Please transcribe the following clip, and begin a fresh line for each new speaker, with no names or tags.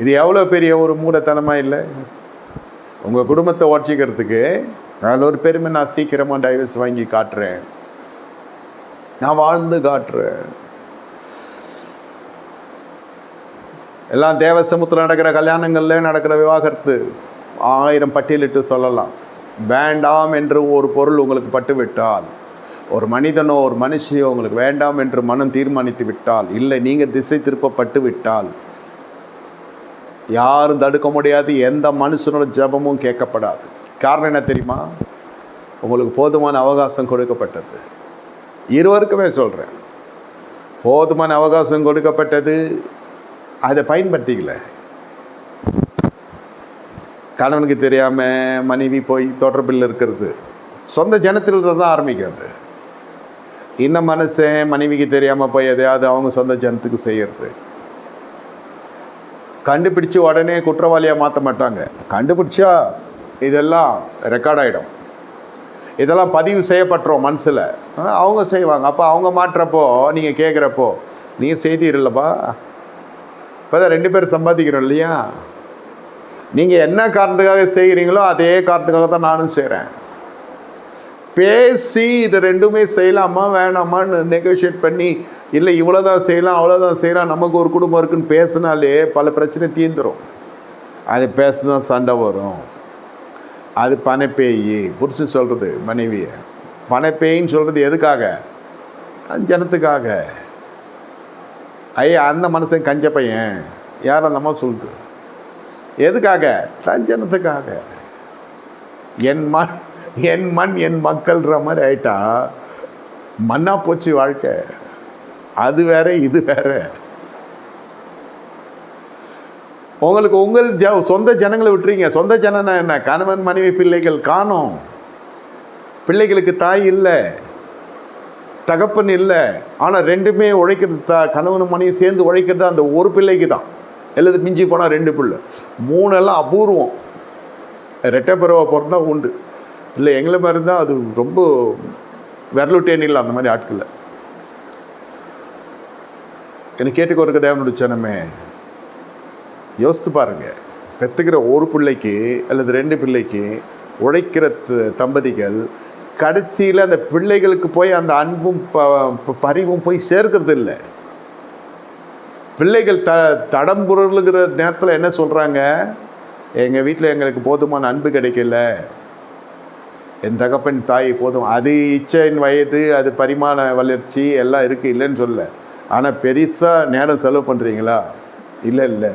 இது எவ்வளோ பெரிய ஒரு மூடத்தனமாக இல்லை? உங்கள் குடும்பத்தை ஓட்சிக்கிறதுக்கு அதில் ஒரு பெருமை நான் சீக்கிரமாக டைவர்ஸ் வாங்கி காட்டுறேன். நான் வாழ்ந்து காட்டுறேன். எல்லாம் தேவசமுத்திரம் நடக்கிற கல்யாணங்களில் நடக்கிற விவாகரத்து. ஆயிரம் பட்டியலிட்டு சொல்லலாம். வேண்டாம் என்று ஒரு பொருள் உங்களுக்கு பட்டு விட்டால் ஒரு மனிதனோ ஒரு மனுஷியோ உங்களுக்கு வேண்டாம் என்று மனம் தீர்மானித்து விட்டால் இல்லை நீங்கள் திசை திருப்பப்பட்டு விட்டால் யாரும் தடுக்க முடியாது எந்த மனுஷனோட ஜெபமும் கேட்கப்படாது. காரணம் என்ன தெரியுமா? உங்களுக்கு போதுமான அவகாசம் கொடுக்கப்பட்டது. இருவருக்குமே சொல்கிறேன் போதுமான அவகாசம் கொடுக்கப்பட்டது. அதை பயன்படுத்திக்கல. கணவனுக்கு தெரியாமல் மனைவி போய் தொடர்பில் இருக்கிறது. சொந்த ஜனத்தில் தான் ஆரம்பிக்கிறது. இந்த மனுஷன் மனைவிக்கு தெரியாமல் போய் எதையாவது அவங்க சொந்த ஜனத்துக்கு செய்கிறது கண்டுபிடிச்சு உடனே குற்றவாளியாக மாற்ற மாட்டாங்க. கண்டுபிடிச்சா இதெல்லாம் ரெக்கார்ட் ஆகிடும் இதெல்லாம் பதிவு செய்யப்பட்டுரும் மனசில். அவங்க செய்வாங்க. அப்போ அவங்க மாட்டுறப்போ நீங்கள் கேட்குறப்போ நீங்கள் செய்தீர்களப்பா இப்போ தான் ரெண்டு பேரும் சம்பாதிக்கிறோம் இல்லையா? நீங்கள் என்ன காரணத்துக்காக செய்கிறீங்களோ அதே காரணத்துக்காக தான் நானும் செய்கிறேன் பேசி இது ரெண்டுமே செய்யலாமா வேணாமான்னு நெகோஷியேட் பண்ணி இல்லை இவ்வளோ தான் செய்யலாம் அவ்வளோதான் செய்யலாம் நமக்கு ஒரு குடும்பம் இருக்குன்னு பேசினாலே பல பிரச்சனை தீர்ந்துடும் அது பேசினா சண்டை வரும். அது பனைப்பேய் புருஷன் சொல்கிறது மனைவியை. பனைப்பேயின்னு சொல்கிறது எதுக்காக? ஜனத்துக்காக. ஐயா அந்த மனுஷன் கஞ்ச பையன். யார் அந்த அம்மா சொல்லுது? எதுக்காக? தன் ஜனத்துக்காக. என் மா என் மண் என் மக்கள்ன்ற மாதிரி ஆயிட்டா மண்ணா போச்சு வாழ்க்கை. அது வேற இது வேற. உங்களுக்கு உங்கள் ஜ சொந்த ஜனங்களை விட்டுறீங்க. சொந்த ஜனனா என்ன? கணவன் மனைவி பிள்ளைகள் காணோம். பிள்ளைகளுக்கு தாய் இல்லை. தகப்பன் இல்லை. ஆனால் ரெண்டுமே உழைக்கிறது தா கணவன் மனைவி சேர்ந்து உழைக்கிறது அந்த ஒரு பிள்ளைக்கு தான். அல்லது மிஞ்சி போனால் ரெண்டு பிள்ளை. மூணெல்லாம் அபூர்வம். ரெட்டை பிறவை பிறந்தா உண்டு. இல்லை எங்களை மாதிரி தான் அது ரொம்ப விரலுட்டேன்னு இல்லை அந்த மாதிரி ஆட்கள் எனக்கு கேட்டுக்க ஒரு தேவனுடைய சனமே யோசித்து பாருங்க பெற்றுக்கிற ஒரு பிள்ளைக்கு அல்லது ரெண்டு பிள்ளைக்கு உழைக்கிற த- தம்பதிகள் கடைசியில் அந்த பிள்ளைகளுக்கு போய் அந்த அன்பும் ப ப- பரிவும் போய் சேர்க்கறது இல்லை. பிள்ளைகள் த தடம்புரலுகிற நேரத்தில் என்ன சொல்கிறாங்க எங்கள் வீட்டில் எங்களுக்கு போதுமான அன்பு கிடைக்கல. என் தகப்பன் தாய் போதும். அது இச்சையின் வயது அது பரிமாண வளர்ச்சி எல்லாம் இருக்குது இல்லைன்னு சொல்ல ஆனால் பெருசாக நேரம் செலவு பண்ணுறீங்களா இல்லை இல்லை.